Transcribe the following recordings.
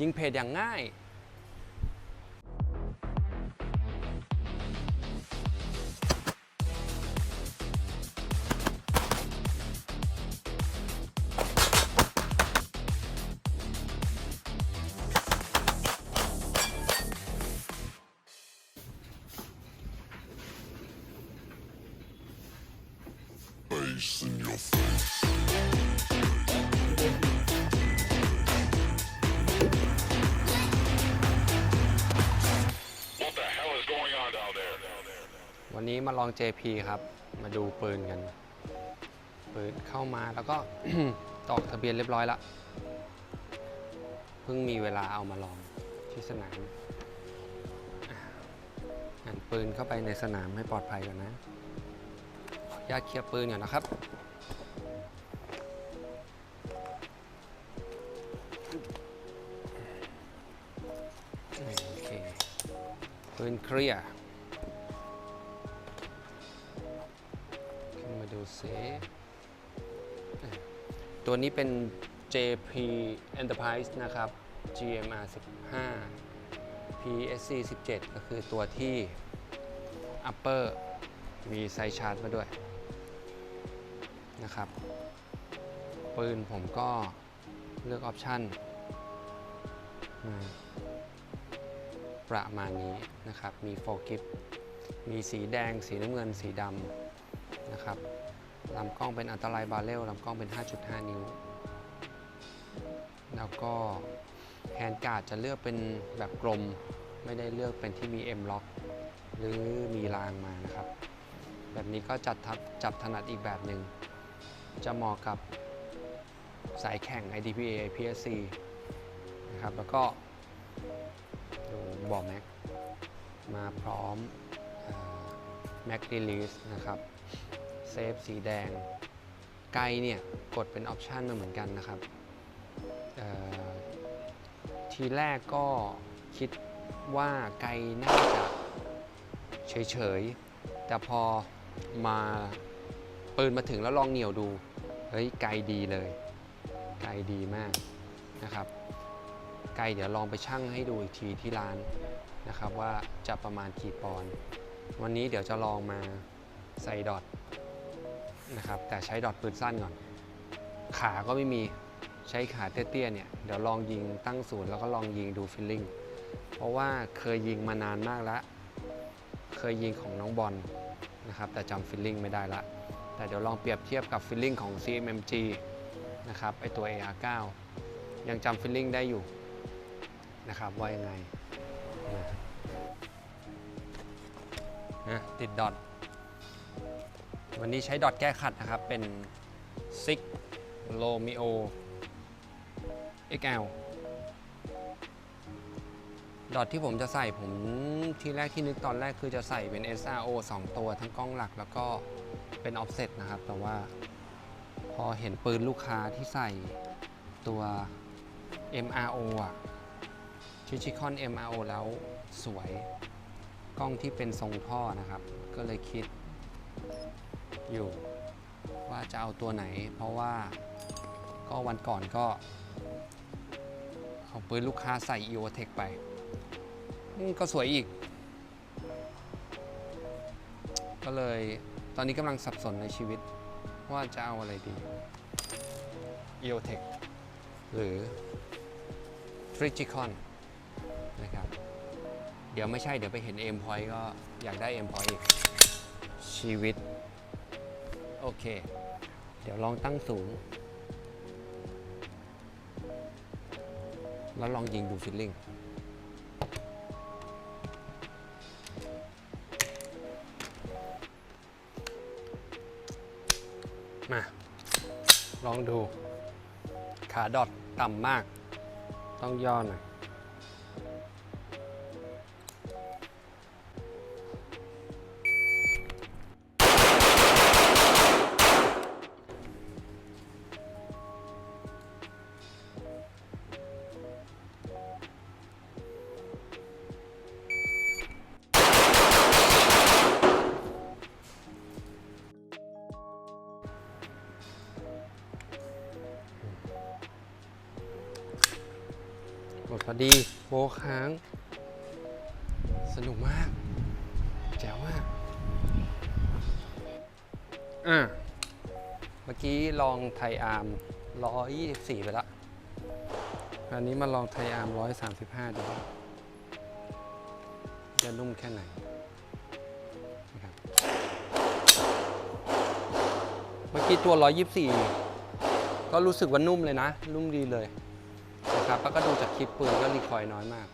ยิงเพจอย่างง่าย วันนี้มาลอง JP ครับ มาดูปืนกัน ปืนเข้ามาแล้วก็ ตอกทะเบียนเรียบร้อยละ เพิ่งมีเวลาเอามาลองที่สนามหันปืนเข้าไปในสนามให้ปลอดภัยก่อนนะขออนุญาตเคลียร์ปืนก่อนนะครับโอเคปืนเคลียร์ ดูซิตัวนี้เป็น JP Enterprise นะครับ GMR 15 PSC 17 ก็คือตัวที่ Upper มีไซชาร์จมาด้วยนะครับ ปืนผมก็เลือกออปชั่นประมาณนี้นะครับ มีโฟกิปมีสีแดง สีน้ำเงิน สีดำนะครับ ลำกล้องเป็นอันตรายบาเรลลำกล้องเป็น 5.5 นิ้ว แล้วก็แฮนด์การ์ดจะเลือกเป็นแบบกลม ไม่ได้เลือกเป็นที่มี M lock หรือมีรางมานะครับ แบบนี้ก็จัดทับจับถนัดอีกแบบหนึ่ง จะเหมาะกับสายแข่ง IDPA PSC นะครับ แล้วก็ดูบอร์แม็กมาพร้อม Mac Release นะครับ เซฟสีแดง ไกลเนี่ยกดเป็นออปชันมาเหมือนกันนะครับ ทีแรกก็คิดว่าไกลน่าจะเฉยๆ แต่พอมาปืนมาถึงแล้วลองเหนี่ยวดู เฮ้ยไกลดีเลย ไกลดีมากนะครับ ไกลเดี๋ยวลองไปชั่งให้ดูอีกทีที่ร้านนะครับว่าจะประมาณกี่ปอนด์วันนี้เดี๋ยวจะลองมาใส่ดอท นะครับแต่ใช้ดอทปืนสั้นก่อน ขาก็ไม่มีใช้ขาเตี้ยๆเนี่ยเดี๋ยวลองยิงตั้งศูนย์แล้วก็ลองยิงดูฟิลลิ่งเพราะว่าเคยยิงมานานมากแล้ว เคยยิงของน้องบอลนะครับแต่จำฟิลลิ่งไม่ได้ละแต่เดี๋ยวลองเปรียบเทียบกับฟิลลิ่งของ CMMG นะครับไอตัว AR9 ยังจำฟิลลิ่งได้อยู่นะครับว่ายังไงนะนะติดดอท วันนี้ใช้ดอทแก้ขัดนะครับ เป็น Six Romeo XL ดอทที่ผมจะใส่ผมที่แรกที่นึกตอนแรกคือจะใส่เป็น SRO 2 ตัวทั้งกล้องหลักแล้วก็เป็น offset นะครับ แต่ว่าพอเห็นปืนลูกค้าที่ใส่ตัว MRO อะชิชิคอน MRO แล้วสวย กล้องที่เป็นทรงท่อนะครับ ก็เลยคิด อยู่ ว่าจะเอาตัวไหน เพราะว่าก็วันก่อนก็เอาปืนลูกค้าใส่ e o t e c ไปก็สวยอีก ก็เลยตอนนี้กำลังสับสนในชีวิต ว่าจะเอาอะไรดี e o t e c หรือ f r i g i c o n นะครับ เดี๋ยวไม่ใช่เดี๋ยวไปเห็นเอ็มพอยก็อยากได้เอ็มพอยอีกชีวิต โอเค เดี๋ยวลองตั้งสูง แล้วลองยิงดูฟิลลิ่งมา ลองดู ขาดอทต่ำมาก ต้องย่อหน่อย หมดพอดีโบค้าง สนุกมาก แจ๋วมาก อะ เมื่อกี้ลองไทอาร์ม124 ไปละ อันนี้มาลองไทอาร์ม135 ดูว่าจะนุ่มแค่ไหนนะครับเมื่อกี้ตัว 124 ก็รู้สึกว่านุ่มเลยนะ นุ่มดีเลย นะครับแล้วก็ดูจากคลิปปืนก็รีคอยน้อยมาก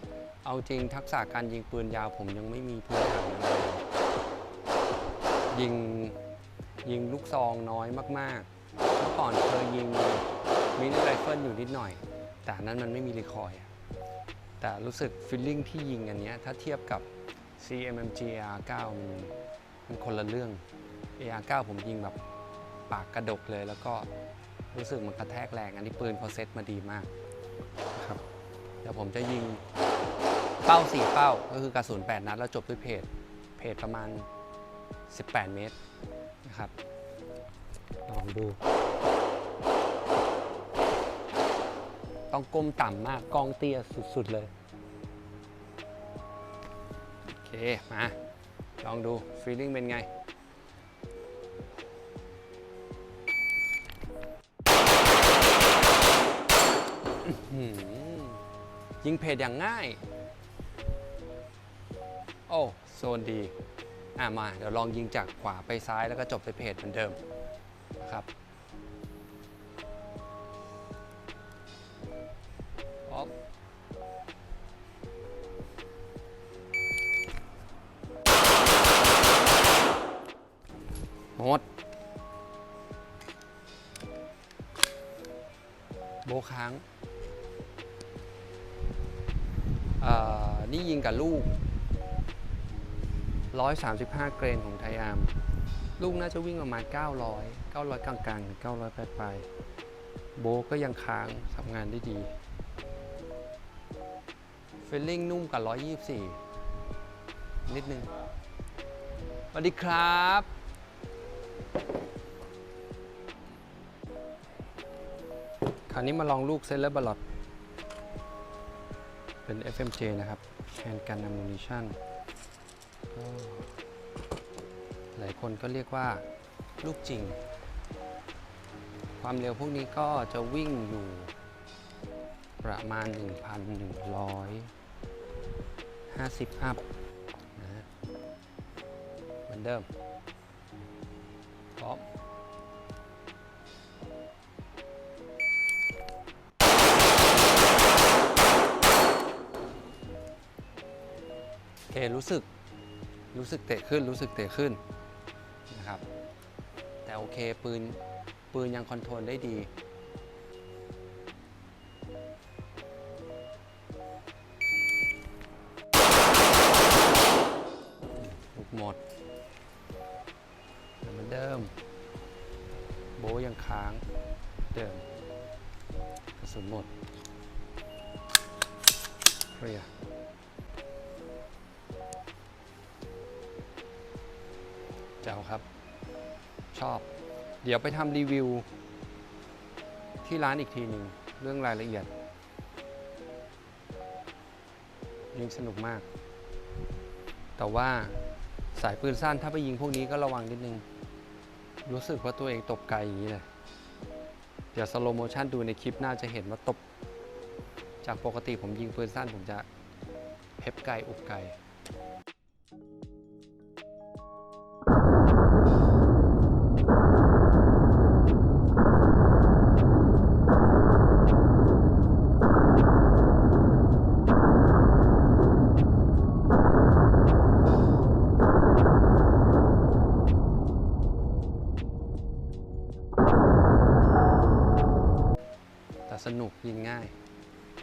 เอาจริงทักษะการยิงปืนยาวผมยังไม่มีพื้นฐานอะไรเลยยิงยิงลูกซองน้อยมากๆเมื่อก่อนเคยยิงมินิไรเฟิลอยู่นิดหน่อย แต่นั้นมันไม่มีรีคอยแต่รู้สึกฟีลลิ่งที่ยิงอันเนี้ยถ้าเทียบกับ CMMG AR9 มันมันคนละเรื่อง AR9 ผมยิงแบบปากกระดกเลยแล้วก็รู้สึกมันกระแทกแรง อันนี้ปืนเขาเซ็ตมาดีมาก ครับเดี๋ยวผมจะยิงเป้า 4 เป้า ก็คือกระสุน 8 นัด แล้วจบด้วยเพจเพจประมาณ 18 เมตรนะครับลองดู ต้องก้มต่ำมากกล้องเตี้ยสุด ๆ เลย โอเค มา ลองดูฟีลลิ่งเป็นไง ยิงเพจอย่างง่าย โอ้ โซนดี อะมา เดี๋ยวลองยิงจากขวาไปซ้ายแล้วก็จบในเพจเหมือนเดิมนะครับพร้อมหมด โบค้าง นี่ยิงกับลูก 135 เกรนของไทยอาร์มลูกน่าจะวิ่งประมาณ 900 900 กลางๆถึง900ปลายๆโบก็ยังค้างทำงานได้ดีเฟลลิ่งนุ่มกับ 124 นิดนึงสวัสดีครับคราวนี้มาลองลูกเซเลอร์บอลอด เป็น FMJ นะครับแทนกันอ m มูนิชันหลายคนก็เรียกว่าลูกจริง ความเร็วพวกนี้ก็จะวิ่งอยู่ประมาณ 1,150 อัพนะฮะเหมือนเดิมพร้อม เครู้สึกรู้สึกเตะขึ้นรู้สึกเตะขึ้นนะครับ แต่โอเคปืนปืนยังคอนโทรลได้ดี ลูกหมดเหมือนเดิม โบยังค้างเดิมกระสุนหมดเคลียร์ แจ๋วครับ ชอบ เดี๋ยวไปทำรีวิว ที่ร้านอีกทีหนึ่งเรื่องรายละเอียดยิงสนุกมาก แต่ว่าสายปืนสั้นถ้าไปยิงพวกนี้ก็ระวังนิดนึง รู้สึกว่าตัวเองตบไกลอย่างนี้เลยเดี๋ยวสโลโมชันดูในคลิปน่าจะเห็นว่าตบ จากปกติผมยิงปืนสั้นผมจะเพ็บไกลอุบไกล สนุกยิงง่าย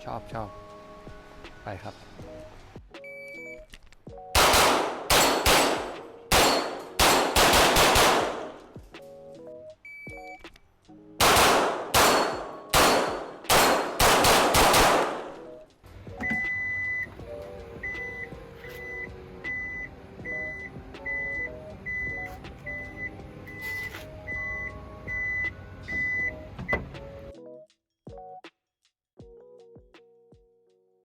ชอบชอบไปครับ